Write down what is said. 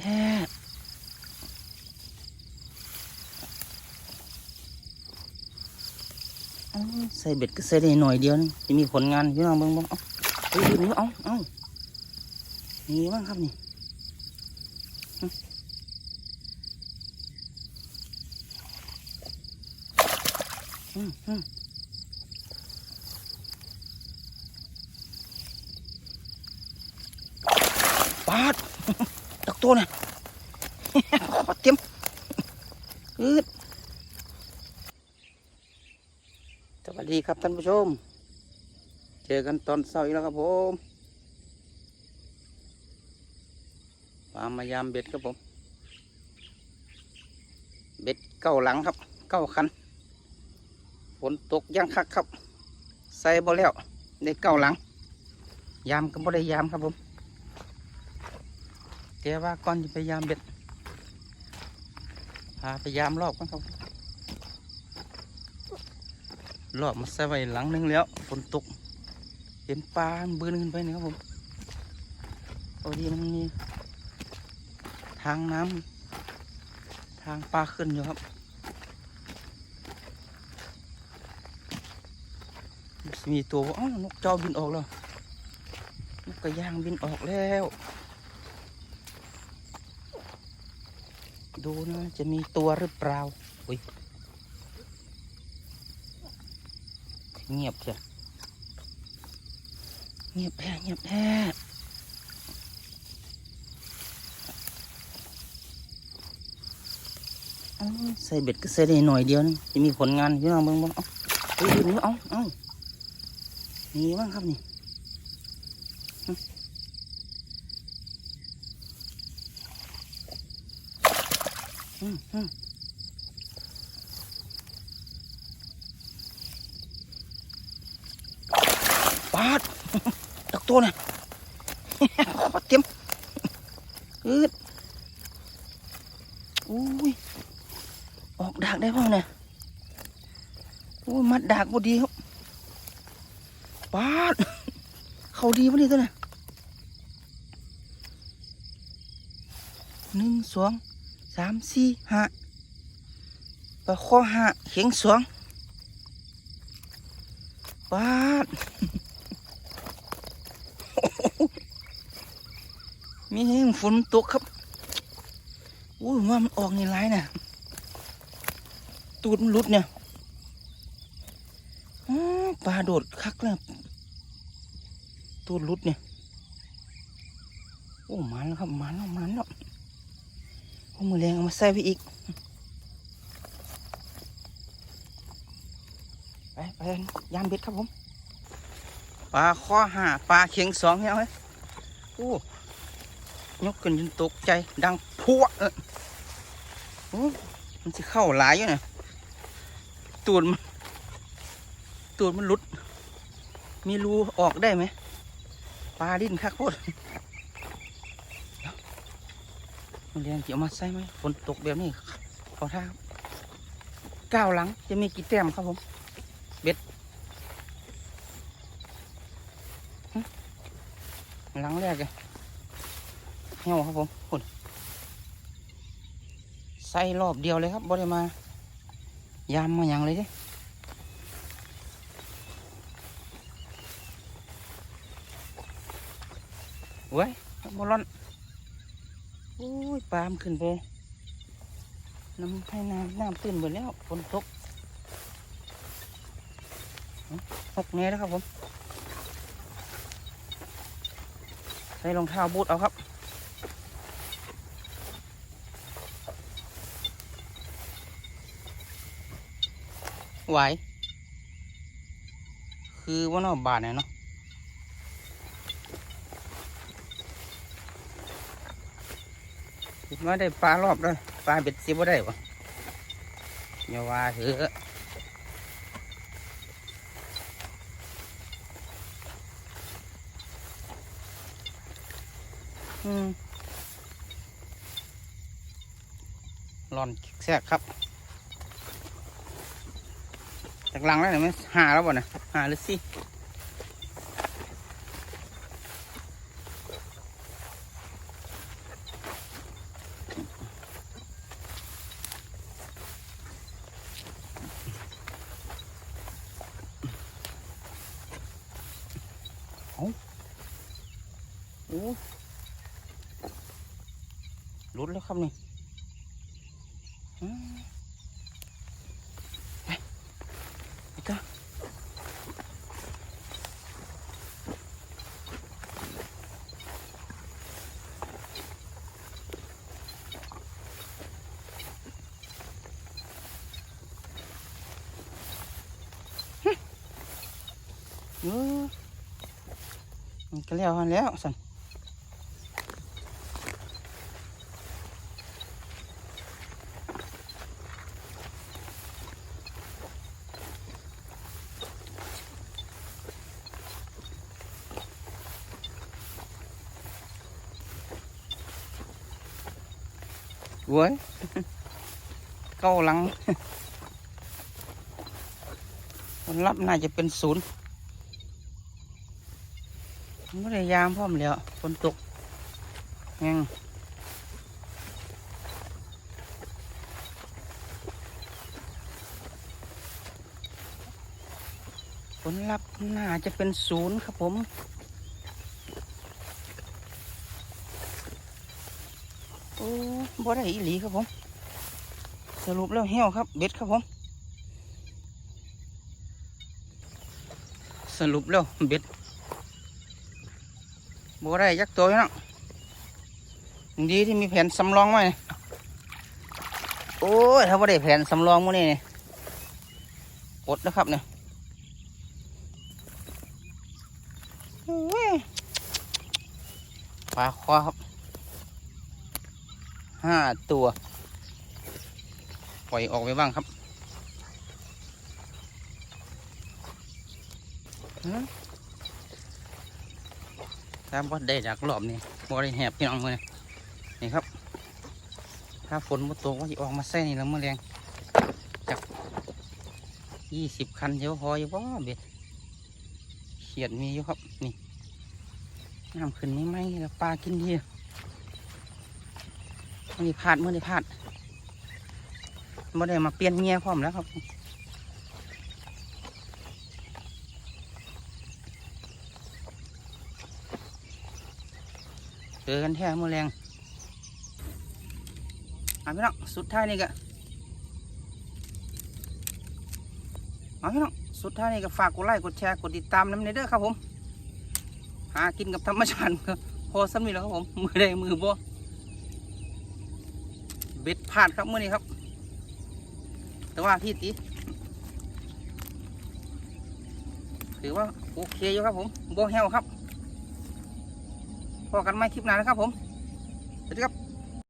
แท้เอ้าใส่เบ็ดก็ใส่ได้หน่อยเดียวนี่จะมีผลงานพี่น้องเบิ่งบิ่งเอ้าเฮ้ยนี่เอ้าเอ้านี่บ้างครับนี่อืมอืมปาด ตัวน่ะขอเตรียมอืดสวัสดีครับท่านผู้ชม เจอกันตอนเช้าอีกแล้วครับผมมามายามเบ็ดครับผม เบ็ดเก้าหลังครับ เก้าคัน ฝนตกยังคักครับ ใส่บ่แล้วได้เก้าหลัง ยามก็บ่ได้ยามครับผม ว่าก่อนจะไปยามเบ็ดพาไปยามรอบกันครับรอบมาใส่ไว้หลังหนึงแล้วฝนตก เห็นปลาบืนขึ้นไปนี่ครับผมพอดีมันมีทางน้ำทางปลาขึ้นอยู่ครับมีตัวอ้านกเจ้าบินออกแล้วนกกระย่างบินออกแล้ว ดูนะจะมีตัวหรือเปล่าอุ้ยเงียบเชียวเงียบแพ้เงียบแพ้เอ้าใส่เบ็ดก็ใส่ได้หน่อยเดียวนี่จะมีผลงานพี่น้องเบิ่งเบิ่งเอ้าเฮ้ยนี่เอาเอานี่บ้างครับนี่หึอืมอืม ปาดตักตัวน่ะขอเตรียมอืดอุ้ย ออกดากได้พ่อเนี่ยโอ้ย มัดดากพอดีครับปาด เขาดีพอดีตัวน่ะหนึ่งสอง สามสี่ห้าปลาข้อห้าเข็งสองปาดมีแห้งฝนตกครับอุ้ยว่ามันออกนี่ร้ายน่ะตูดมันหลุดเนี่ยปลาโดดคักแล้วตูดหลุดเนี่ย โอ้มันแล้วครับมันแล้วมันแล้ว โอ้มือแรงเอามาใส่ไปอีก ไปไปยามเบ็ดครับผม ปลาข้อหาปลาเข็งสองเนี่ยเฮ้ยโอ้ยกขึ้นจนตกใจดังพัวเออมันจะเข้าหลายอยู่นะตูดมันตูดมันหลุด มีรูออกได้ไหมปลาดิ้นคักโคตรเดี๋ยว มันเรียนเกี่ยวมาใส่ไหมฝนตกแบบนี้ขอท่าก้าวหลังจะมีกี่แต้มครับผม เบ็ดหลังแรกเลยเหี่ยวครับผมคุณใส่รอบเดียวเลยครับบ่ได้มายามมาอย่างเลยดิเว้ยบอลอน โอ้ยปลามขึ้นไปน้ำให้น้ำน้ำตื้นหมดแล้วฝนตกหกเมตรแล้วครับผม ใส่รองเท้าบูทเอาครับไหวคือว่านอกบาทเนี่ยเนาะ คิดว่าได้ปลารอบเลยปลาเบ็ดซิบ่ได้ปะอย่าว่าเถอะอืมร้อนแทรกครับจากหลังแล้วเห็นไหมหาแล้วบ่นะหาหรือสิ lút nó không này Yeah. ก็แล้วหันแล้วสันเว้ยเก้าหลังผลลัพธ์น่าจะเป็นศูนย์ ไม่ได้ยามพร้อมแล้วฝนตกยังผลลัพธ์น่าจะเป็นศูนย์ครับผมโอ้บ่ได้อีหลีครับผม สรุปแล้วเหี้ยวครับ เบ็ดครับผม สรุปแล้วเบ็ด บ่ได้ยักตัวยังดีที่มีแผนสำรองไว้โอ้ยถ้าบ่ได้แผนสำรองมื้อนี้นี่อดนะครับเนี่ยโอ้ยปลาคอครับห้าตัว ปล่อยออกไปบ้างครับฮะ ถ้าบ่ได้จากรอบนี้บ่ได้แหบพี่น้องมือนี่ครับ ถ้าฝนบ่ตกว่าจะออกมาแซ่นี่แล้วเมื่อแรงจากยี่สิบคันเดี๋ยวพออยู่บ่เบ็ดเขียดมีอยู่ครับนี่น้ำขึ้นไม่ไหมแล้วปลากินดีมื่อนี้พลาดมื่อนี้พลาดมื่ได้มาเปลี่ยนเมียพร้อมแล้วครับ จอกันแท้มือแรงเอาพี่น้องสุดท้ายนี่ก็เอาพี่น้องสุดท้ายนี่ก็ฝากกดไลค์กดแชร์กดติดตามน้ำในเด้อครับผม หากินกับธรรมชาติพอสำนีแล้วครับผม มือได้มือบ่เบ็ดพลาดครับมือนี้ครับ แต่ว่าที่ตีถือว่าโอเคอยู่ครับผมโบแฮวครับ พอกันไหมคลิปหน้านะครับผมสวัสดีครับ